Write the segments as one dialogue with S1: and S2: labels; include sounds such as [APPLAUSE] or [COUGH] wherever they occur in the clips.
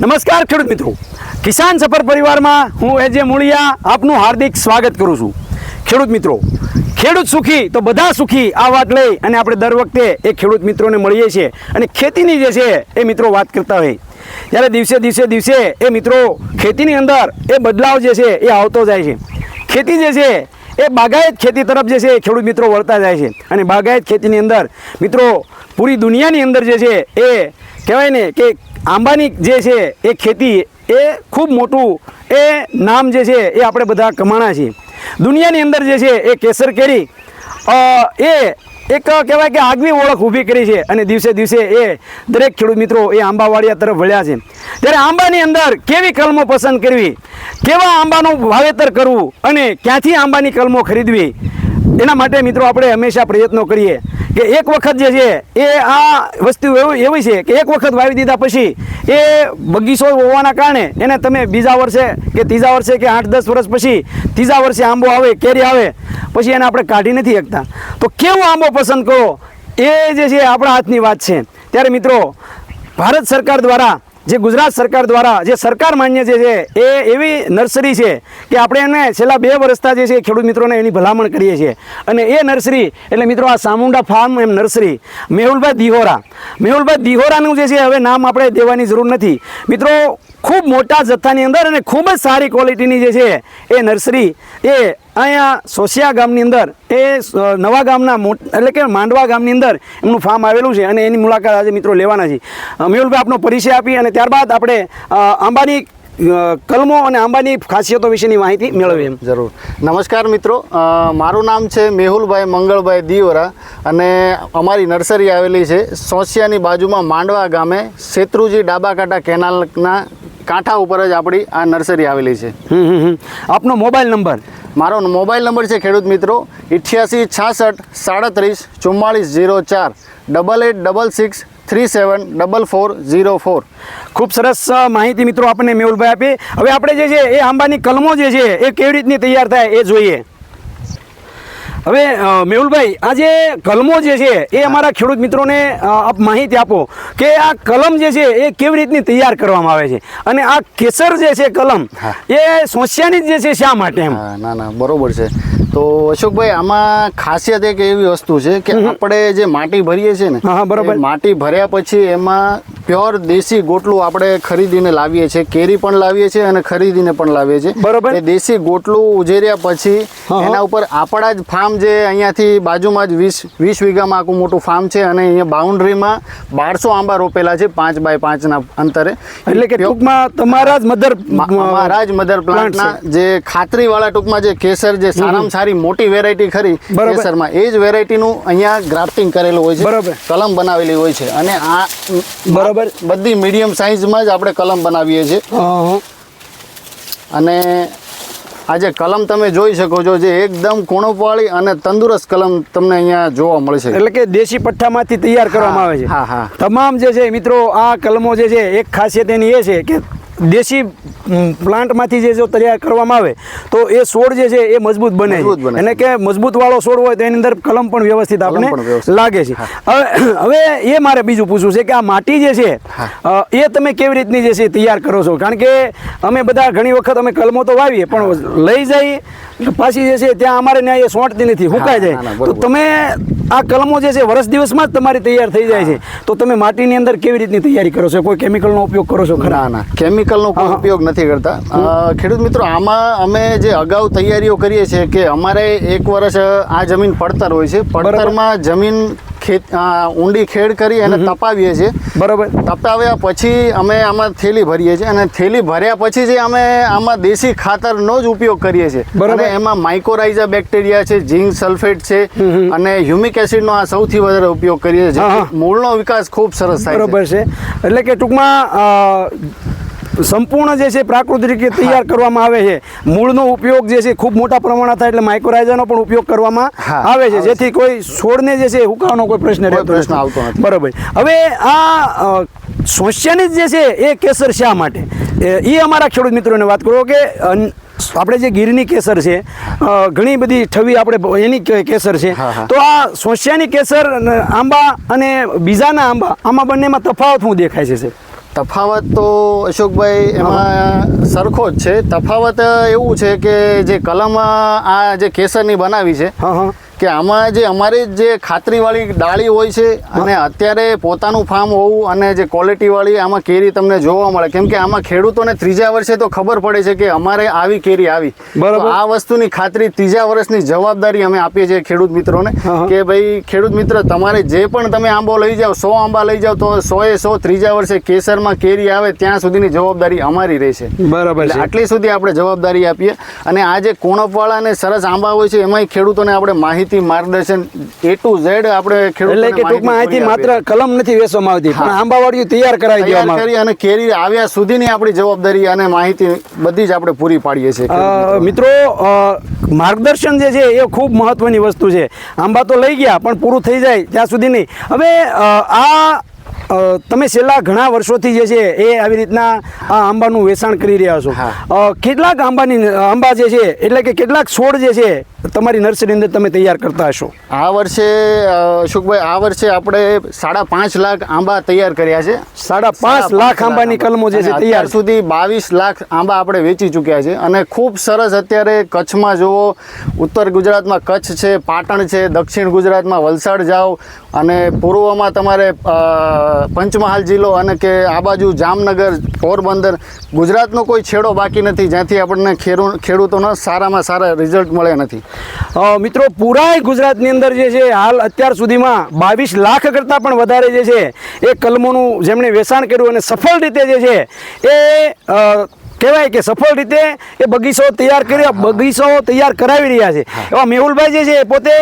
S1: નમસ્કાર ખેડૂત મિત્રો. કિસાન સફર પરિવારમાં હું એજે મૂળિયા આપનું હાર્દિક સ્વાગત કરું છું. ખેડૂત મિત્રો, ખેડૂત સુખી તો બધા સુખી આ વાત લઈ અને આપણે દર વખતે એ ખેડૂત મિત્રોને મળીએ છીએ અને ખેતીની જે છે એ મિત્રો વાત કરતા હોય. જ્યારે દિવસે દિવસે દિવસે એ મિત્રો ખેતીની અંદર એ બદલાવ જે છે એ આવતો જાય છે. ખેતી જે છે એ બાગાયત ખેતી તરફ જે છે એ ખેડૂત મિત્રો વળતા જાય છે. અને બાગાયત ખેતીની અંદર મિત્રો પૂરી દુનિયાની અંદર જે છે એ કહેવાય ને કે આંબાની જે છે એ ખેતી એ ખૂબ મોટું એ નામ જે છે એ આપણે બધા કમાણા છીએ. દુનિયાની અંદર જે છે એ કેસર કેરી એ એક કહેવાય કે આગવી ઓળખ ઊભી કરી છે અને દિવસે દિવસે એ દરેક ખેડૂત મિત્રો એ આંબાવાડિયા તરફ વળ્યા છે. ત્યારે આંબાની અંદર કેવી કલમો પસંદ કરવી, કેવા આંબાનું વાવેતર કરવું અને ક્યાંથી આંબાની કલમો ખરીદવી એના માટે મિત્રો આપણે હંમેશા પ્રયત્નો કરીએ કે એક વખત જે છે એ આ વસ્તુ એવી છે કે એક વખત વાવી દીધા પછી એ બગીચો હોવાના કારણે એને તમે બીજા વર્ષે કે ત્રીજા વર્ષે કે આઠ દસ વર્ષ પછી ત્રીજા વર્ષે આંબો આવે, કેરી આવે, પછી એને આપણે કાઢી નથી શકતા. તો કેવો આંબો પસંદ કરો? એ જે છે આપણા હાથની વાત છે. ત્યારે મિત્રો, ભારત સરકાર દ્વારા જે ગુજરાત સરકાર દ્વારા, જે સરકાર માન્ય જે છે, એ એવી નર્સરી છે કે આપણે એને છેલ્લા બે વર્ષતા જે છે, ખેડૂત મિત્રોને એની ભલામણ કરીએ છીએ. અને એ નર્સરી, એટલે મિત્રો આ સામુંડા ફાર્મ એમ નર્સરી, મેહુલભાઈ દિહોરા. મેહુલભાઈ દિહોરાનું જે છે, હવે નામ આપણે દેવાની જરૂર નથી. મિત્રો ખૂબ મોટા જથ્થાની અંદર અને ખૂબ જ સારી ક્વોલિટીની જે છે એ નર્સરી એ અહીંયા સોસિયા ગામની અંદર, એ નવા ગામના એટલે કે માંડવા ગામની અંદર એમનું ફાર્મ આવેલું છે અને એની મુલાકાત આજે મિત્રો લેવાના છે. મેહુલભાઈ, આપનો પરિચય આપી અને ત્યારબાદ આપણે અંબાની કલમો અને આંબાની ખાસિયતો વિશેની માહિતી મેળવીએ એમ.
S2: જરૂર. નમસ્કાર મિત્રો. મારું નામ છે મેહુલભાઈ મંગળભાઈ દિયોરા અને અમારી નર્સરી આવેલી છે સોસિયાની બાજુમાં માંડવા ગામે શેત્રુજી ડાબાકાંઠા કેનાલના કાંઠા ઉપર જ આપણી આ નર્સરી આવેલી છે.
S1: આપનો મોબાઈલ નંબર?
S2: મારો મોબાઈલ નંબર છે ખેડૂત મિત્રો ઇઠ્યાસી છાસઠ સાડત્રીસ ચુમ્માળીસ ઝીરો ચાર double eight double six three seven double four zero four.
S1: ખૂબ સરસ માહિતી મિત્રો આપણને મેહુલભાઈ આપી. હવે આપણે જે છે એ આંબાની કલમો જે છે એ કેવી રીતની તૈયાર થાય એ જોઈએ. હવે મેહુલભાઈ આ જે કલમો જે છે એ અમારા ખેડૂત મિત્રોને આપ માહિતી આપો કે આ કલમ જે છે એ કેવી રીતની તૈયાર કરવામાં આવે છે? અને આ કેસર જે છે કલમ એ સોસિયાની જ છે શા માટે એમ?
S2: ના ના બરોબર છે. તો અશોકભાઈ આમાં ખાસિયત એક એવી વસ્તુ છે કે આપણે જે માટી ભરીએ છીએ ને
S1: બરોબર.
S2: માટી ભર્યા પછી એમાં પ્યોર દેશી ગોટલું આપણે ખરીદીને લાવીએ છીએ કેરી પણ લાવીએ છીએ અને ખરીદીને પણ લાવીએ છીએ
S1: બરોબર.
S2: એ દેશી ગોટલું ઉજેર્યા પછી. એના ઉપર આપણા જ ફાર્મ જે અહીંયાથી બાજુમાં જ વીસ વીસ વીઘામાં આખું મોટું ફાર્મ છે અને અહીંયા બાઉન્ડ્રીમાં બારસો આંબા રોપેલા છે પાંચ બાય પાંચના અંતરે
S1: એટલે કે ટૂંકમાં તમારા જ મધર
S2: મારા જ મધર પ્લાન્ટના જે ખાતરી વાળા ટૂંકમાં જે કેસર જે સારામાં સારી મોટી વેરાયટી ખરી. કેસરમાં એ જ વેરાયટીનું અહીંયા ગ્રાફ્ટિંગ કરેલું હોય છે
S1: બરોબર.
S2: કલમ બનાવેલી હોય છે અને આ
S1: બરોબર.
S2: બધી મીડિયમ સાઇઝમાં જ આપણે કલમ બનાવીએ છીએ. અને આ જે કલમ તમે જોઈ શકો છો જે એકદમ કુણપવાળી અને તંદુરસ્ત કલમ તમને અહીંયા જોવા મળશે.
S1: એટલે કે દેશી પઠ્ઠામાંથી તૈયાર કરવામાં આવે છે.
S2: હા હા.
S1: તમામ જે છે મિત્રો આ કલમો જે છે એક ખાસિયત એની એ છે કે દેશી પ્લાન્ટમાંથી જે જો તૈયાર કરવામાં આવે તો એ છોડ જે છે એ મજબૂત બને એટલે કે મજબૂત વાળો છોડ હોય તો એની અંદર કલમ પણ વ્યવસ્થિત આપણે લાગે છે. હવે હવે એ મારે બીજું પૂછવું છે કે આ માટી જે છે એ તમે કેવી રીતની જે છે તૈયાર કરો છો? કારણ કે અમે બધા ઘણી વખત અમે કલમો તો વાવીએ પણ લઈ જઈ પાછી જે છે ત્યાં અમારે ત્યાં એ સોંટતી નથી હુકાઈ જાય. તો તમે આ કલમો જે છે વર્ષ દિવસમાં જ તમારી તૈયાર થઈ જાય છે. તો તમે માટીની અંદર કેવી રીતની તૈયારી કરો છો? કોઈ કેમિકલનો ઉપયોગ કરો છો ખરા?
S2: ના ના. કેમિકલનો કોઈ ઉપયોગ નથી કરતા. ખેડૂત મિત્રો આમાં અમે જે અગાઉ તૈયારીઓ કરીએ છીએ કે અમારે એક વર્ષ આ જમીન પડતર હોય છે. પડતરમાં જમીન ખેત ઊંડી ખેડ કરી અને તપાવીએ છીએ.
S1: બરાબર.
S2: તપાવ્યા પછી અમે આમાં થેલી ભરીએ છીએ અને થેલી ભર્યા પછી જે અમે આમાં દેશી ખાતરનો જ ઉપયોગ કરીએ છીએ.
S1: બરાબર.
S2: એમાં માઇકોરાઇઝા બેક્ટેરિયા છે ઝીંક સલ્ફેટ છે અને હ્યુમિક એસિડનો આ સૌથી વધારે ઉપયોગ કરીએ છીએ. મૂળનો વિકાસ ખૂબ સરસ થાય છે.
S1: છે. એટલે કે ટૂંકમાં સંપૂર્ણ જે છે પ્રાકૃતિક રીતે તૈયાર કરવામાં આવે છે. મૂળનો ઉપયોગ જે છે ખૂબ મોટા પ્રમાણમાં થાય એટલે માઇક્રોરાઇઝરનો પણ ઉપયોગ કરવામાં આવે છે. જેથી કોઈ છોડને જે છે હુકાવાનો કોઈ પ્રશ્ન રહેતો
S2: પ્રશ્ન આવતો નથી.
S1: બરોબર. હવે આ અ, સોસિયાની જે છે એ કેસર શા માટે? એ અમારા ખેડૂત મિત્રોને વાત કરો કે આપણે જે ગીરની કેસર છે ઘણી બધી ઠવી આપણે એની કેસર છે.
S2: હા, હા.
S1: તો આ સોસિયાની કેસર આંબા અને બીજાના આંબા આમાં બંનેમાં તફાવત શું દેખાય છે
S2: તફાવત તો અશોકભાઈ, એમાં સરખો જ છે. તફાવત એવું છે કે જે કલમ આ જે કેસરની બનાવી છે,
S1: હા હા.
S2: કે આમાં જે અમારી જે ખાતરીવાળી ડાળી હોય છે અને અત્યારે પોતાનું ફાર્મ હોવું અને જે ક્વોલિટીવાળી આમાં કેરી તમને જોવા મળે કેમ કે આમાં ખેડૂતોને ત્રીજા વર્ષે તો ખબર પડે છે કે અમારે આવી કેરી આવી
S1: બરાબર.
S2: આ વસ્તુની ખાતરી ત્રીજા વર્ષની જવાબદારી અમે આપીએ છીએ ખેડૂત મિત્રોને. કે ભાઈ ખેડૂત મિત્ર તમારે જે પણ તમે આંબો લઈ જાઓ સો આંબા લઈ જાઓ તો સો એ સો ત્રીજા વર્ષે કેસરમાં કેરી આવે ત્યાં સુધીની જવાબદારી અમારી રહેશે
S1: બરાબર
S2: આટલી સુધી આપણે જવાબદારી આપીએ અને આ જે કોણપવાળા અને સરસ આંબા હોય છે એમાંય ખેડૂતોને આપણે માહિતી માર્ગદર્શન એ ટુ ઝેડ આપણે
S1: એટલે કે ટૂંકમાં અહીંથી
S2: માહિતી
S1: માત્ર કલમ નથી વેચવામાં આવતી પણ
S2: હા.
S1: તૈયાર કરાવી દેવામાં
S2: કરી અને કેરી આવ્યા સુધીની આપણી જવાબદારી અને માહિતી બધી જ આપણે પૂરી પાડીએ છીએ
S1: મિત્રો માર્ગદર્શન જે છે એ ખૂબ મહત્વની વસ્તુ છે. આંબા તો લઈ ગયા પણ પૂરું થઈ જાય ત્યાં સુધી નહીં. હવે આ તમે છેલ્લા ઘણા વર્ષોથી જે છે એ આવી રીતના આ આંબાનું વેચાણ કરી રહ્યા છો. કેટલાક આંબાની આંબા જે છે એટલે કે કેટલાક છોડ જે છે તમારી નર્સરી અંદર તમે તૈયાર કરતા હશો?
S2: આ વર્ષે અશોકભાઈ આ વર્ષે આપણે સાડા પાંચ લાખ આંબા તૈયાર કર્યા છે.
S1: સાડા પાંચ લાખ આંબાની કલમો જે છે તૈયાર.
S2: સુધી બાવીસ લાખ આંબા આપણે વેચી ચૂક્યા છે. અને ખૂબ સરસ અત્યારે કચ્છમાં જુઓ ઉત્તર ગુજરાતમાં કચ્છ છે પાટણ છે દક્ષિણ ગુજરાતમાં વલસાડ જાઓ અને પૂર્વમાં તમારે પંચમહાલ જિલ્લો અને કે આ બાજુ જામનગર પોરબંદર ગુજરાતનો કોઈ છેડો બાકી નથી. જ્યાંથી આપણને ખેડૂ ખેડૂતોના સારામાં સારા રિઝલ્ટ મળ્યા નથી.
S1: મિત્રો પૂરાય ગુજરાતની અંદર જે છે હાલ અત્યાર સુધીમાં બાવીસ લાખ કરતાં પણ વધારે જે છે એ કલમોનું જેમણે વેચાણ કર્યું અને સફળ રીતે જે છે એ કહેવાય કે સફળ રીતે એ બગીચો તૈયાર કર્યા બગીચો તૈયાર કરાવી રહ્યા છે. એવા મેહુલભાઈ જે છે એ પોતે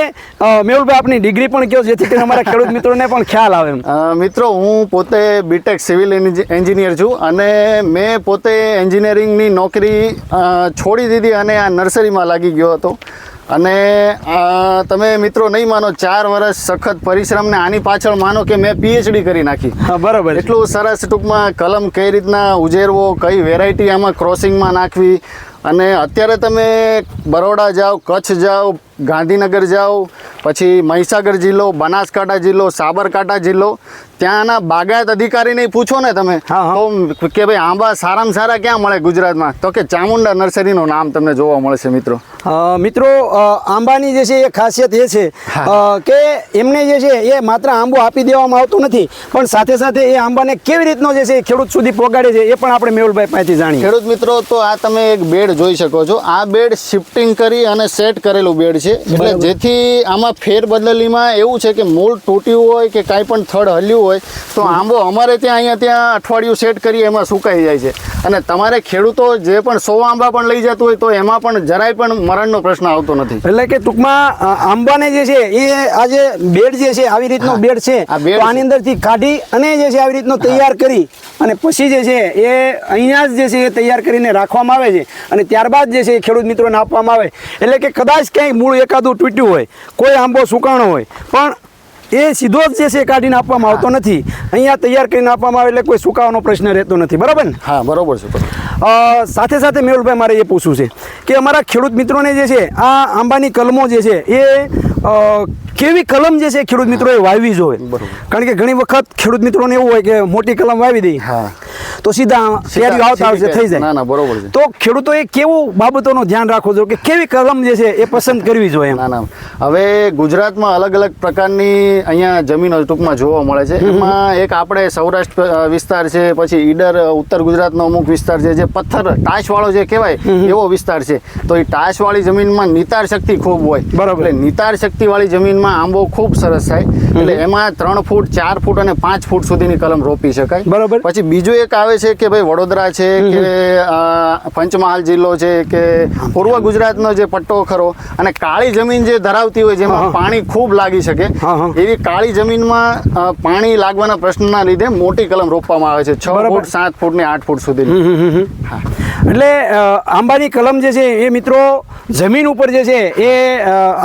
S1: મેહુલભાઈ આપની ડિગ્રી પણ કહો જેથી કરીને અમારા ખેડૂત મિત્રોને પણ ખ્યાલ આવે
S2: મિત્રો હું પોતે બીટેક સિવિલ એન્જિનિયર છું અને મેં પોતે એન્જિનિયરિંગની નોકરી છોડી દીધી અને આ નર્સરીમાં લાગી ગયો હતો. અને તમે મિત્રો નહીં માનો ચાર વર્ષ સખત પરિશ્રમ ને આની પાછળ માનો કે મેં પીએચડી કરી નાખી.
S1: હા બરાબર
S2: એટલું સરસ ટૂંકમાં કલમ કઈ રીતના ઉજેરવો કઈ વેરાયટી આમાં ક્રોસિંગમાં નાખવી. અને અત્યારે તમે બરોડા જાઓ કચ્છ જાઓ ગાંધીનગર જાઓ પછી મહીસાગર જિલ્લો બનાસકાંઠા જિલ્લો સાબરકાંઠા જિલ્લો ત્યાંના બાગાયત અધિકારીને પૂછો ને તમે. તો કે ભાઈ આંબા સારામાં સારા ક્યાં મળે ગુજરાતમાં? તો કે ચામુંડા નર્સરીનું નામ તમને જોવા મળશે મિત્રો.
S1: મિત્રો આંબાની જે છે એ ખાસિયત એ છે કે એમને જે છે એ માત્ર આંબો આપી દેવામાં આવતો નથી પણ સાથે સાથે એ આંબાને કેવી રીતનો જે છે એ ખેડૂત સુધી પહોંચાડે છે એ પણ આપણે મેહુલભાઈ પાસેથી જાણીએ.
S2: ખેડૂત મિત્રો તો આ તમે એક બેડ જોઈ શકો છો. આ બેડ શિફ્ટિંગ કરી અને સેટ કરેલું બેડ છે. એટલે જેથી આમાં ફેરબદલીમાં એવું છે કે મૂળ તૂટ્યું હોય કે કાંઈ પણ થડ હલ્યું હોય તો આંબો અમારે ત્યાં અહીંયા ત્યાં અઠવાડિયું સેટ કરી એમાં સુકાઈ જાય છે. અને તમારે ખેડૂતો જે પણ સો આંબા પણ લઈ જતું હોય તો એમાં પણ જરાય પણ મરણનો પ્રશ્ન આવતો નથી.
S1: એટલે કે ટૂંકમાં આંબાને જે છે એ આ જે બેડ જે છે આવી રીતનો બેડ છે આની અંદરથી કાઢી અને જે છે આવી રીતનો તૈયાર કરી અને પછી જે છે એ અહીંયા જ જે છે એ તૈયાર કરીને રાખવામાં આવે છે. અને ત્યારબાદ જે છે એ ખેડૂત મિત્રોને આપવામાં આવે. એટલે કે કદાચ ક્યાંય મૂળ એકાદું તૂટ્યું હોય કોઈ આંબો સુકાણો હોય પણ એ સીધો જ જે છે એ કાઢીને આપવામાં આવતો નથી. અહીંયા તૈયાર કરીને આપવામાં આવે એટલે કોઈ સુકાવાનો પ્રશ્ન રહેતો નથી. બરાબર ને?
S2: હા બરોબર છે
S1: સાથે સાથે મેહુલભાઈ મારે એ પૂછવું છે કે અમારા ખેડૂત મિત્રોને જે છે આ આંબાની કલમો જે છે એ કેવી કલમ જે છે ખેડૂત મિત્રોએ વાવી જોઈએ. કારણ કે ઘણી વખત ખેડૂત મિત્રોને એવું હોય કે મોટી કલમ વાવી દઈ
S2: હા.
S1: તો સીધા કેરીઓ આવતા આવશે થઈ જાય.
S2: ના બરોબર છે.
S1: તો ખેડૂતોએ કેવું બાબતોનું ધ્યાન રાખવું જોઈએ કે કેવી કલમ જે છે એ પસંદ કરવી જોઈએ
S2: ના ના. હવે ગુજરાતમાં અલગ અલગ પ્રકારની અહીંયા જમીનો ટૂંકમાં જોવા મળે છે. એમાં એક આપણે સૌરાષ્ટ્ર વિસ્તાર છે પછી ઈડર ઉત્તર ગુજરાતનો અમુક વિસ્તાર છે જે પથ્થર ટાશવાળો જે કહેવાય એવો વિસ્તાર છે. તો એ ટાશવાળી જમીનમાં નિતાર શક્તિ ખૂબ હોય.
S1: બરાબર.
S2: નિતાર નિતાર શક્તિવાળી જમીનમાં આંબો ખૂબ સરસ થાય. એટલે એમાં ત્રણ ફૂટ ચાર ફૂટ અને પાંચ ફૂટ સુધીની કલમ રોપી શકાય.
S1: બરાબર.
S2: પછી બીજું એક આવે છે કે ભાઈ વડોદરા છે કે પંચમહાલ જિલ્લો છે કે પૂર્વ ગુજરાતનો જે પટ્ટો ખરો અને કાળી જમીન જે ધરાવતી હોય જેમાં પાણી ખૂબ લાગી શકે. એવી કાળી જમીનમાં પાણી લાગવાના પ્રશ્નના લીધે મોટી કલમ રોપવામાં આવે છે. છ ફૂટ સાત ફૂટ ને આઠ ફૂટ સુધી.
S1: એટલે આંબાની કલમ જે છે એ મિત્રો જમીન ઉપર જે છે એ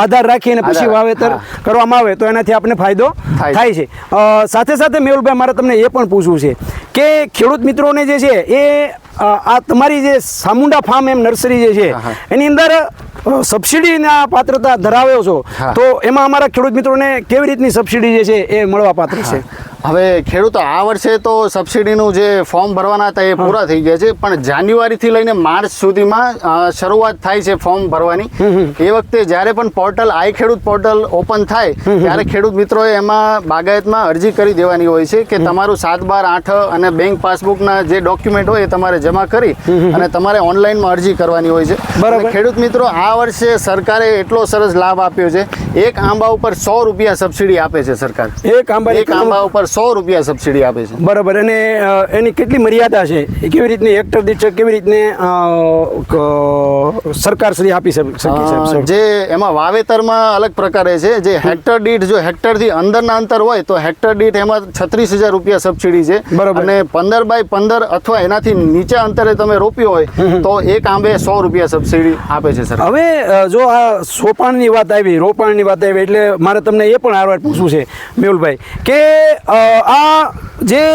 S1: આધાર રાખી પછી વાવેતર કરવામાં આવે તો એનાથી આપણે ફાયદો
S2: થાય.
S1: છે. સાથે સાથે મેહુલભાઈ મારે તમને એ પણ પૂછવું છે કે ખેડૂત મિત્રોને જે છે એ આ તમારી જે સામુંડા ફાર્મ એમ નર્સરી જે છે. એની અંદર સબસિડીના પાત્રતા ધરાવ્યો છો. તો એમાં અમારા ખેડૂત મિત્રોને કેવી રીતની સબસિડી જે છે એ મળવા પાત્ર છે?
S2: હવે ખેડૂતો આ વર્ષે તો સબસિડીનું જે ફોર્મ ભરવાના હતા એ પૂરા થઈ ગયા છે પણ જાન્યુઆરીથી લઈને માર્ચ સુધીમાં શરૂઆત થાય છે ફોર્મ ભરવાની. એ વખતે જ્યારે પણ પોર્ટલ આઈ ખેડૂત પોર્ટલ ઓપન થાય ત્યારે ખેડૂત મિત્રોએ એમાં બાગાયતમાં અરજી કરી દેવાની હોય છે કે તમારું સાત બાર આઠ અને બેંક પાસબુકના જે ડોક્યુમેન્ટ હોય એ તમારે જમા કરી અને તમારે ઓનલાઈનમાં અરજી કરવાની હોય છે.
S1: બરાબર.
S2: ખેડૂત મિત્રો આ વર્ષે સરકારે એટલો સરસ લાભ આપ્યો છે એક આંબા ઉપર સો રૂપિયા સબસિડી આપે છે સરકાર.
S1: એક આંબા
S2: એક આંબા ઉપર સો રૂપિયા સબસિડી આપે છે.
S1: બરાબર અને એની કેટલી મર્યાદા છે? એ કેવી રીતની હેક્ટર દીઠ કેવી રીતને સરકાર શ્રી આપી શક-
S2: જે એમાં વાવેતરમાં અલગ પ્રકારે છે જે હેક્ટર દીઠ જો હેક્ટરથી અંદરના અંતર હોય તો હેક્ટર દીઠ એમાં છત્રીસ હજાર રૂપિયા સબસિડી છે.
S1: બરાબર.
S2: અને પંદર બાય પંદર અથવા એનાથી નીચે અંતરે તમે રોપ્યો હોય તો એક આંબે સો રૂપિયા સબસિડી આપે છે સર
S1: હવે જો આ સોપાણની વાત આવી રોપાણની વાત આવી એટલે મારે તમને એ પણ આરવાર પૂછવું છે મેહુલભાઈ કે આ જે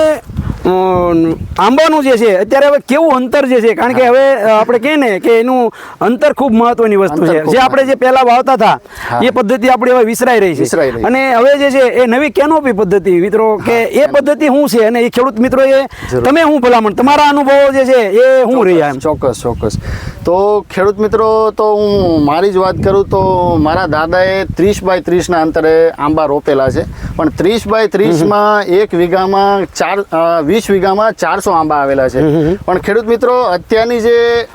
S1: આંબાનું જે છે અત્યારે હવે કેવું અંતર જે છે કારણ કે હવે આપણે કહીએ ને કે એનું અંતર ખૂબ મહત્વની વસ્તુ છે. જે આપણે જે પહેલા વાવતા હતા એ પદ્ધતિ આપણી હવે વિસરાઈ રહી છે. અને હવે જે છે એ નવી કેનોપી પદ્ધતિ મિત્રો કે એ પદ્ધતિ શું છે અને એ ખેડૂત મિત્રો
S2: એ
S1: તમે હું ભલામણ તમારા અનુભવો જે છે એ હું રહ્યા એમ.
S2: ચોક્કસ ચોક્કસ. તો ખેડૂત મિત્રો તો હું મારી જ વાત કરું તો મારા દાદાએ ત્રીસ બાય ત્રીસના અંતરે આંબા રોપેલા છે. પણ ત્રીસ બાય ત્રીસમાં એક વીઘામાં ચાર અ, વીસ વીઘામાં ચારસો આંબા આવેલા છે. પણ ખેડૂત મિત્રો અત્યારની જે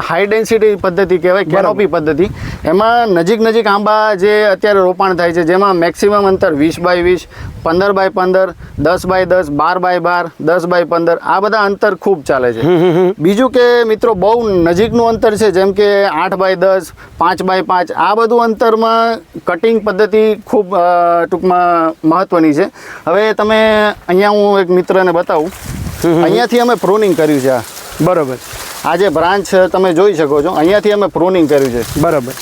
S2: હાઈ ડેન્સિટી પદ્ધતિ કહેવાય કેરોપી પદ્ધતિ એમાં નજીક નજીક આંબા જે અત્યારે રોપાણ થાય છે જેમાં મેક્સિમમ અંતર વીસ બાય વીસ પંદર બાય પંદર દસ બાય દસ બાર બાય બાર દસ બાય પંદર આ બધા અંતર ખૂબ ચાલે છે. બીજું કે મિત્રો બહુ નજીકનું અંતર છે જેમ કે આઠ બાય દસ પાંચ બાય પાંચ આ બધું અંતરમાં કટિંગ પદ્ધતિ ખૂબ ટૂંકમાં મહત્વની છે. હવે તમે અહીંયા હું એક મિત્રને બતાવું. અહીંયાથી અમે પ્રોનિંગ કર્યું છે આ.
S1: બરાબર.
S2: આ જે બ્રાન્ચ તમે જોઈ શકો છો. અહીંયાથી અમે પ્રોનિંગ કર્યું છે.
S1: બરાબર.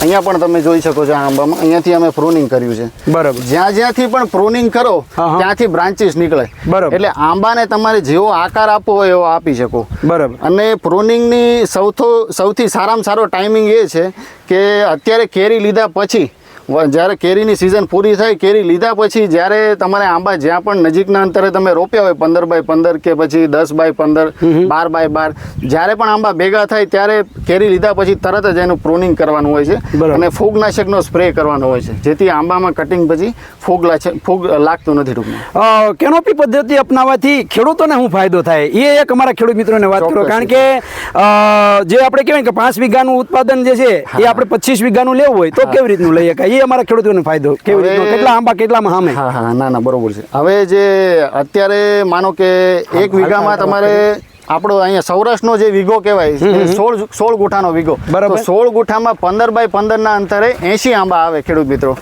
S2: અહીંયા પણ તમે જોઈ શકો છો આંબામાં. અહીંયાથી અમે પ્રોનિંગ કર્યું છે.
S1: બરાબર.
S2: જ્યાં જ્યાંથી પણ પ્રોનિંગ કરો. ત્યાંથી બ્રાન્ચીસ નીકળે.
S1: બરાબર.
S2: એટલે આંબાને તમારે જેવો આકાર આપવો હોય એવો આપી શકો.
S1: બરાબર.
S2: અને પ્રોનિંગની સૌથો સૌથી સારામાં સારો ટાઈમિંગ એ છે કે અત્યારે કેરી લીધા પછી જ્યારે કેરીની સિઝન પૂરી થાય કેરી લીધા પછી જ્યારે તમારે આંબા જ્યાં પણ નજીકના અંતરે તમે રોપ્યા હોય પંદર બાય પંદર કે પછી દસ બાય પંદર બાર બાય બાર જ્યારે પણ આંબા ભેગા થાય ત્યારે કેરી લીધા પછી તરત જ એનું પ્રુનિંગ કરવાનું હોય છે. અને ફૂગનાશકનો સ્પ્રે કરવાનો હોય છે જેથી આંબામાં કટિંગ પછી ફૂગ ફૂગ લાગતું નથી ટૂંકમાં.
S1: કેનોપી પદ્ધતિ અપનાવવાથી ખેડૂતોને શું ફાયદો થાય? એ એક અમારા ખેડૂત મિત્રોને વાત કરો કારણ કે જે આપણે કહેવાય કે પાંચ વીઘાનું ઉત્પાદન જે છે એ આપણે પચીસ વીઘાનું લેવું હોય તો કેવી રીતનું લઈ શકાય? એ અમારા ખેડૂતોને ફાયદો કેવી રીતનો? કેટલા આંબા કેટલામાં સામે
S2: હા હા ના ના બરોબર છે. હવે જે અત્યારે માનો કે એક વીઘામાં તમારે આપણો અહીંયા સૌરાષ્ટ્રનો જે વીઘો કહેવાય સોળ સોળ ગુઠાનો વીઘો.
S1: બરાબર.
S2: સોળ ગુઠામાં પંદર બાય પંદરના અંતરે એંશી આંબા આવે ખેડૂત મિત્રો.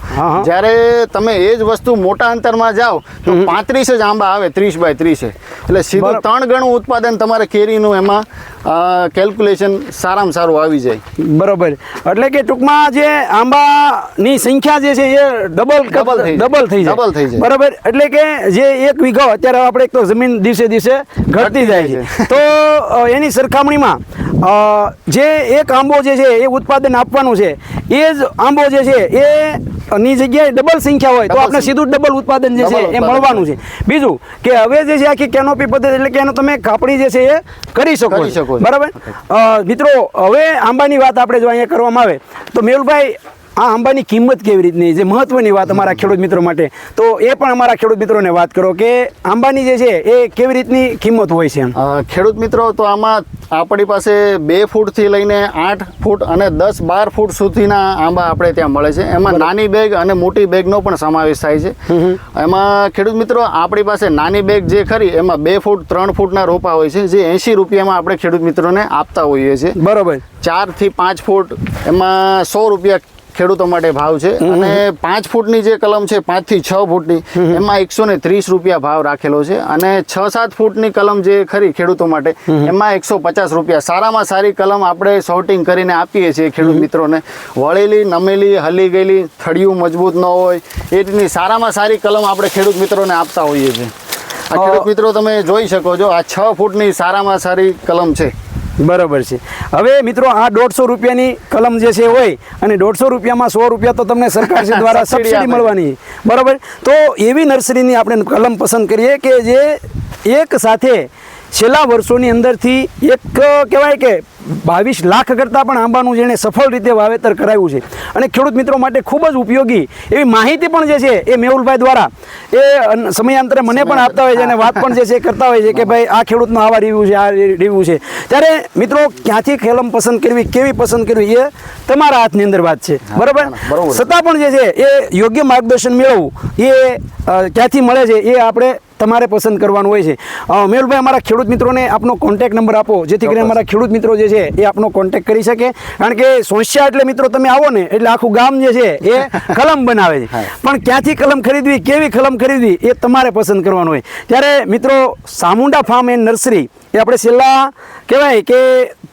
S2: જ્યારે તમે એ જ વસ્તુ મોટા અંતરમાં જાઓ તો પાંત્રીસ જ આંબા આવે ત્રીસ બાય ત્રીસે. એટલે સીધું ત્રણ ગણું ઉત્પાદન તમારે કેરીનું એમાં કેલ્ક્યુલેશન સારામાં સારું આવી જાય.
S1: બરોબર. એટલે કે ટૂંકમાં જે આંબાની સંખ્યા જે છે એ ડબલ
S2: ડબલ થઈ
S1: ડબલ થઈ જાય.
S2: ડબલ થઈ જાય.
S1: બરોબર. એટલે કે જે એક વીઘો અત્યારે આપણે એક તો જમીન દિવસે દિવસે ઘટતી જાય છે. તો એની સરખામણીમાં જે એક આંબો જે છે એ ઉત્પાદન આપવાનું છે એ જ આંબો જે છે એ ની જગ્યાએ ડબલ સંખ્યા હોય તો આપણે સીધું ડબલ ઉત્પાદન જે છે એ મળવાનું છે. બીજું કે હવે જે છે આખી કેનોપી પદ્ધતિ એટલે કે એનો તમે કાપણી જે છે એ કરી શકો. બરાબર? મિત્રો હવે આંબાની વાત આપણે જો અહીંયા કરવામાં આવે તો મેહુલભાઈ આ આંબાની કિંમત કેવી રીતની જે મહત્વની વાત અમારા ખેડૂત મિત્રો માટે. તો એ પણ અમારા ખેડૂત મિત્રોને વાત કરો કે આંબાની જે છે એ કેવી રીતની કિંમત હોય છે
S2: ખેડૂત મિત્રો તો આમાં આપણી પાસે બે ફૂટથી લઈને આઠ ફૂટ અને દસ બાર ફૂટ સુધીના આંબા આપણે ત્યાં મળે છે. એમાં નાની બેગ અને મોટી બેગનો પણ સમાવેશ થાય છે. એમાં ખેડૂત મિત્રો આપણી પાસે નાની બેગ જે ખરી એમાં બે ફૂટ ત્રણ ફૂટના રોપા હોય છે જે એંશી રૂપિયામાં આપણે ખેડૂત મિત્રોને આપતા હોઈએ છીએ.
S1: બરાબર.
S2: ચારથી પાંચ ફૂટ એમાં સો રૂપિયા ખેડૂતો માટે ભાવ છે. અને પાંચ ફૂટની જે કલમ છે પાંચથી છ ફૂટની એમાં એકસો ને ત્રીસ રૂપિયા ભાવ રાખેલો છે. અને છ સાત ફૂટની કલમ જે ખરી ખેડૂતો માટે એમાં એકસો પચાસ રૂપિયા. સારામાં સારી કલમ આપણે સોર્ટિંગ કરીને આપીએ છીએ ખેડૂત મિત્રોને. વળેલી નમેલી હલી ગયેલી થળિયું મજબૂત ન હોય એ રીતની સારામાં સારી કલમ આપણે ખેડૂત મિત્રોને આપતા હોઈએ છીએ. આ ખેડૂત મિત્રો તમે જોઈ શકો છો આ છ ફૂટની સારામાં સારી કલમ છે.
S1: બરાબર છે. હવે મિત્રો આ દોઢસો રૂપિયાની કલમ જે છે હોય અને દોઢસો રૂપિયામાં સો રૂપિયા તો તમને સરકાર [LAUGHS] દ્વારા સબસિડી મળવાની. બરાબર? તો એવી નર્સરીની આપણે કલમ પસંદ કરીએ કે જે એક સાથે છેલ્લા વર્ષોની અંદરથી એક કહેવાય કે બાવીસ લાખ કરતાં પણ આંબાનું જેણે સફળ રીતે વાવેતર કરાવ્યું છે. અને ખેડૂત મિત્રો માટે ખૂબ જ ઉપયોગી એવી માહિતી પણ જે છે એ મેહુલભાઈ દ્વારા એ સમયાંતરે મને પણ આપતા હોય છે અને વાત પણ જે છે કરતા હોય છે કે ભાઈ આ ખેડૂતનો આવા રિવ્યૂ છે આ રિવ્યૂ છે. ત્યારે મિત્રો ક્યાંથી ખેલમ પસંદ કરવી કેવી પસંદ કરવી એ તમારા હાથની અંદર વાત છે. બરાબર? છતાં પણ જે છે એ યોગ્ય માર્ગદર્શન મેળવવું એ ક્યાંથી મળે છે એ આપણે તમારે પસંદ કરવાનું હોય છે. મેહુલભાઈ અમારા ખેડૂત મિત્રોને આપનો કોન્ટેક્ટ નંબર આપો. જેથી કરીને અમારા ખેડૂત મિત્રો જે છે એ આપનો કોન્ટેક્ટ કરી શકે. કારણ કે સોંસ્યા એટલે મિત્રો તમે આવો ને એટલે આખું ગામ જે છે એ [LAUGHS] કલમ બનાવે છે. પણ ક્યાંથી કલમ ખરીદવી કેવી કલમ ખરીદવી એ તમારે પસંદ કરવાનું હોય. ત્યારે મિત્રો સામુંડા ફાર્મ એન્ડ નર્સરી એ આપણે છેલ્લા કહેવાય કે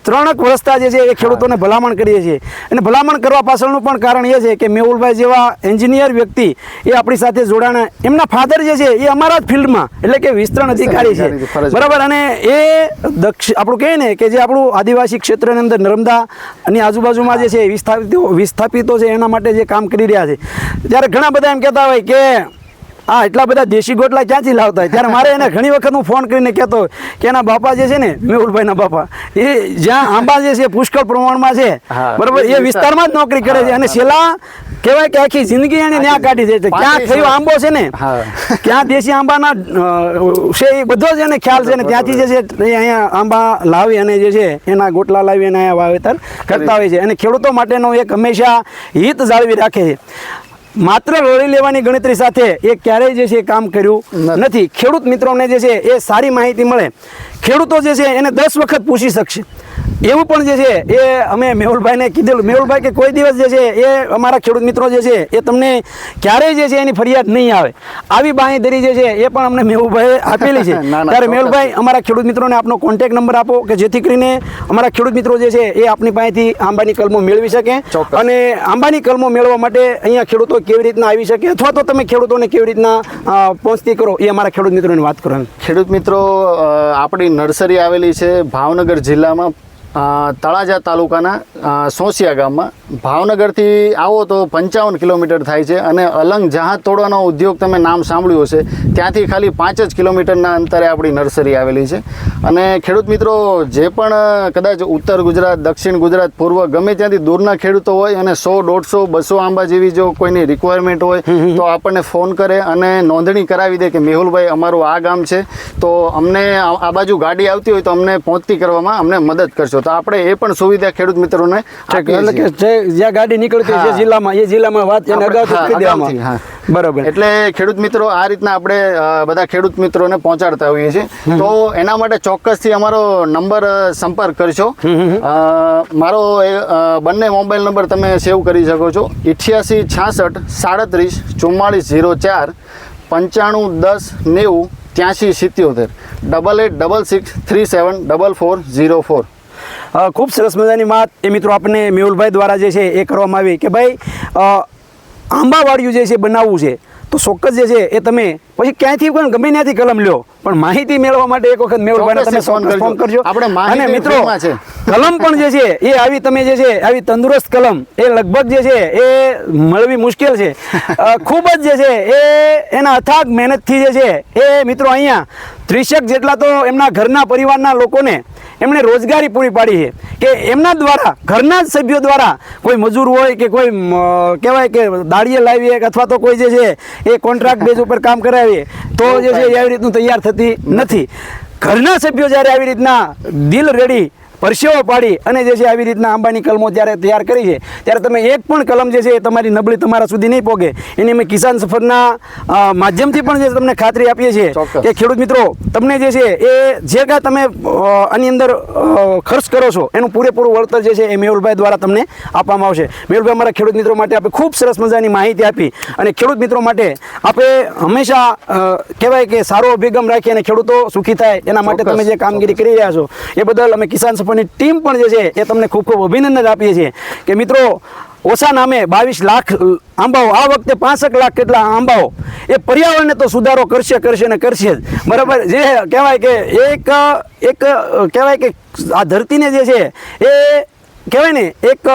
S1: ત્રણક વર્ષતા જે છે એ ખેડૂતોને ભલામણ કરીએ છીએ. અને ભલામણ કરવા પાછળનું પણ કારણ એ છે કે મેહુલભાઈ જેવા એન્જિનિયર વ્યક્તિ એ આપણી સાથે જોડાણા. એમના ફાધર જે છે એ અમારા જ ફિલ્ડમાં એટલે કે વિસ્તરણ અધિકારી છે. બરાબર અને એ દક્ષ આપણું કહીએ ને કે જે આપણું આદિવાસી ક્ષેત્રની અંદર નર્મદા અને આજુબાજુમાં જે છે વિસ્થાપિતો વિસ્થાપિતો છે એના માટે જે કામ કરી રહ્યા છે. ત્યારે ઘણા બધા એમ કહેતા હોય કે હા એટલા બધા દેશી ગોટલા ક્યાંથી લાવતા હોય? ત્યારે મારે એને ઘણી વખત હું ફોન કરીને કહેતો કે એના બાપા જે છે ને મેહુલભાઈના બાપા એ જ્યાં આંબા જે છે પુષ્કળ પ્રમાણમાં છે. બરોબર એ વિસ્તારમાં જ નોકરી કરે છે અને છેલ્લા કહેવાય કે આખી જિંદગી એને ત્યાં કાઢી દે છે. ક્યાં થયો આંબો છે ને ક્યાં દેશી આંબાના છે એ બધો જ એને ખ્યાલ છે ને ત્યાંથી જે છે અહીંયા આંબા લાવી અને જે છે એના ગોટલા લાવી અને અહીંયા વાવેતર કરતા હોય છે. અને ખેડૂતો માટેનો એક હંમેશા હિત જાળવી રાખે છે. માત્ર રોળી લેવાની ગણતરી સાથે એ ક્યારેય જે છે એ કામ કર્યું
S2: નથી.
S1: નથી ખેડૂત મિત્રોને જે છે એ સારી માહિતી મળે ખેડૂતો જે છે એને દસ વખત પૂછી શકશે એવું પણ જે છે એ અમે મેહુલભાઈને કીધેલું. મેહુલભાઈ કે કોઈ દિવસ જે છે એ અમારા ખેડૂત મિત્રો જે છે એ તમને ક્યારેય જે છે એની ફરિયાદ નહીં આવે. આવી બાંહેધરી જે છે એ પણ અમને મેહુલભાઈએ આપેલી છે. [LAUGHS] ત્યારે. મેહુલભાઈ અમારા ખેડૂત મિત્રોને આપનો કોન્ટેક્ટ નંબર આપો કે જેથી કરીને અમારા ખેડૂત મિત્રો જે છે એ આપની પાસેથી આંબાની કલમો મેળવી શકે. અને આંબાની કલમો મેળવવા માટે અહીંયા ખેડૂતો કેવી રીતના આવી શકે? અથવા તો તમે ખેડૂતોને કેવી રીતના પહોંચતી કરો? એ અમારા ખેડૂત મિત્રોની વાત કરો.
S2: ખેડૂત મિત્રો આપણી નર્સરી આવેલી છે ભાવનગર જિલ્લામાં. તળાજા તાલુકાના સોસિયા ગામમાં. ભાવનગરથી આવો તો પંચાવન કિલોમીટર થાય છે અને અલંગ જહાજ તોડવાનો ઉદ્યોગ તમે નામ સાંભળ્યું હશે. ત્યાંથી ખાલી પાંચ જ કિલોમીટરના અંતરે આપણી નર્સરી આવેલી છે. અને ખેડૂત મિત્રો જે પણ કદાચ ઉત્તર ગુજરાત દક્ષિણ ગુજરાત પૂર્વ ગમે ત્યાંથી દૂરના ખેડૂતો હોય અને સો દોઢસો બસો આંબા જેવી જો કોઈની રિક્વાયરમેન્ટ હોય તો આપણને ફોન કરે અને નોંધણી કરાવી દે કે મેહુલભાઈ અમારું આ ગામ છે. તો અમને આ આ બાજુ ગાડી આવતી હોય તો અમને પહોંચતી કરવામાં અમને મદદ કરશો તો આપણે એ પણ સુવિધા ખેડૂત મિત્રોને
S1: એટલે કે જે જ્યાં ગાડી નીકળતી જે જિલ્લામાં એ જિલ્લામાં વાત એને દેવામાં. બરાબર.
S2: એટલે ખેડૂત મિત્રો આ રીતના આપણે બધા ખેડૂત મિત્રોને પહોંચાડતા હોઈએ છીએ. તો એના માટે ચોક્કસથી અમારો નંબર સંપર્ક કરશો મારો બંને મોબાઈલ નંબર તમે સેવ કરી શકો છો. ઇઠ્યાસી છાસઠ સાડત્રીસ ચુમ્માળીસ ઝીરો ચાર પંચાણું દસ નેવું ત્યાંસી સિત્યોતેર. Double eight double six three seven double four zero four
S1: ખૂબ સરસ મજાની વાત એ મિત્રો આપણને મેહુલભાઈ દ્વારા જે છે એ કરવામાં આવી કે ભાઈ અ, આંબાવાડિયું જે છે બનાવવું છે તો ચોક્કસ જે છે એ તમે પછી ક્યાંયથી પણ ગમે ત્યાંથી કલમ લ્યો પણ માહિતી મેળવવા માટે એક વખત મેળવવાને તમે
S2: ફોન કરજો.
S1: અને મિત્રો કલમ પણ જે છે એ આવી તમે જે છે આવી તંદુરસ્ત કલમ એ લગભગ જે છે એ મળવી મુશ્કેલ છે. ખૂબ જ જે છે એ એના અથાગ મહેનતથી જે છે એ મિત્રો અહીંયા ત્રીસેક જેટલા તો એમના ઘરના પરિવારના લોકોને એમણે રોજગારી પૂરી પાડી છે. કે એમના દ્વારા, ઘરના જ સભ્યો દ્વારા કોઈ મજૂર હોય કે કોઈ કહેવાય કે દાળીએ લાવીએ અથવા તો કોઈ જે છે, એ કોન્ટ્રાક્ટ બેઝ ઉપર કામ કરાવીએ તો જે છે એ આવી રીતનું તૈયાર થતી નથી. ઘરના સભ્યો જ્યારે આવી રીતના દિલ રેડી પરસેવો પાડી અને જે છે આવી રીતના આંબાની કલમો જ્યારે તૈયાર કરી છે ત્યારે તમે એક પણ કલમ જે છે એ તમારી નબળી તમારા સુધી નહીં પોગે. એની અમે કિસાન સફરના માધ્યમથી પણ જે તમને ખાતરી આપીએ છીએ કે ખેડૂત મિત્રો તમને જે છે એ જે કાંઈ તમે આની અંદર ખર્ચ કરો છો એનું પૂરેપૂરું વળતર જે છે એ મેહુલભાઈ દ્વારા તમને આપવામાં આવશે. મેહુલભાઈ અમારા ખેડૂત મિત્રો માટે આપણે ખૂબ સરસ મજાની માહિતી આપી અને ખેડૂત મિત્રો માટે આપણે હંમેશા કહેવાય કે સારો અભિગમ રાખી અને ખેડૂતો સુખી થાય એના માટે તમે જે કામગીરી કરી રહ્યા છો એ બદલ અમે કિસાન સફરની ટીમ પણ જે છે એ તમને ખૂબ ખૂબ અભિનંદન આપીએ છીએ. કે મિત્રો, ઓછા નામે બાવીસ લાખ આંબાઓ, આ વખતે પાંસઠ લાખ કેટલા આંબાઓ, એ પર્યાવરણને તો સુધારો કરશે કરશે ને કરશે જ. બરાબર? જે કહેવાય કે એક એક, કહેવાય કે આ ધરતીને જે છે એ, કહેવાય ને, એક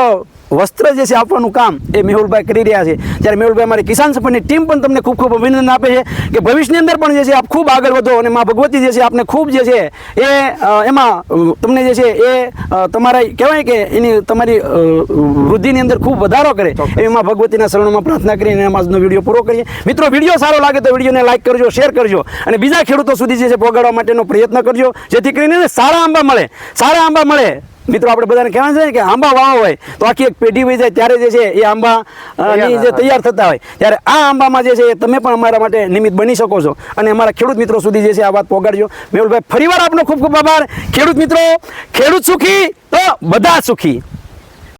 S1: વસ્ત્ર જે છે આપવાનું કામ એ મેહુલભાઈ કરી રહ્યા છે. ત્યારે મેહુલભાઈ અમારી કિસાન સફળની ટીમ પણ તમને ખૂબ ખૂબ અભિનંદન આપે છે કે ભવિષ્યની અંદર પણ જે છે આપ ખૂબ આગળ વધો અને મા ભગવતી જે છે આપને ખૂબ જે છે એ એમાં તમને જે છે એ તમારા કહેવાય કે એની તમારી વૃદ્ધિની અંદર ખૂબ વધારો કરે એવી મા ભગવતીના શરણોમાં પ્રાર્થના કરીને આજનો વીડિયો પૂરો કરીએ. મિત્રો વીડિયો સારો લાગે તો વિડીયોને લાઈક કરજો શેર કરજો અને બીજા ખેડૂતો સુધી જે છે પહોંચાડવા માટેનો પ્રયત્ન કરજો. જેથી કરીને સારા આંબા મળે. સારા આંબા મળે. મિત્રો આપણે બધાને કહેવાનું છે ને કે આંબા વાવો હોય તો આખી એક પેઢી વહી જાય ત્યારે જે છે એ આંબા ની જે તૈયાર થતા હોય. ત્યારે આ આંબામાં જે છે એ તમે પણ અમારા માટે નિમિત્ત બની શકો છો. અને અમારા ખેડૂત મિત્રો સુધી જે છે આ વાત પહોંચાડજો મેહુલભાઈ ફરીવાર આપનો ખૂબ ખૂબ આભાર. ખેડૂત મિત્રો ખેડૂત સુખી તો બધા સુખી.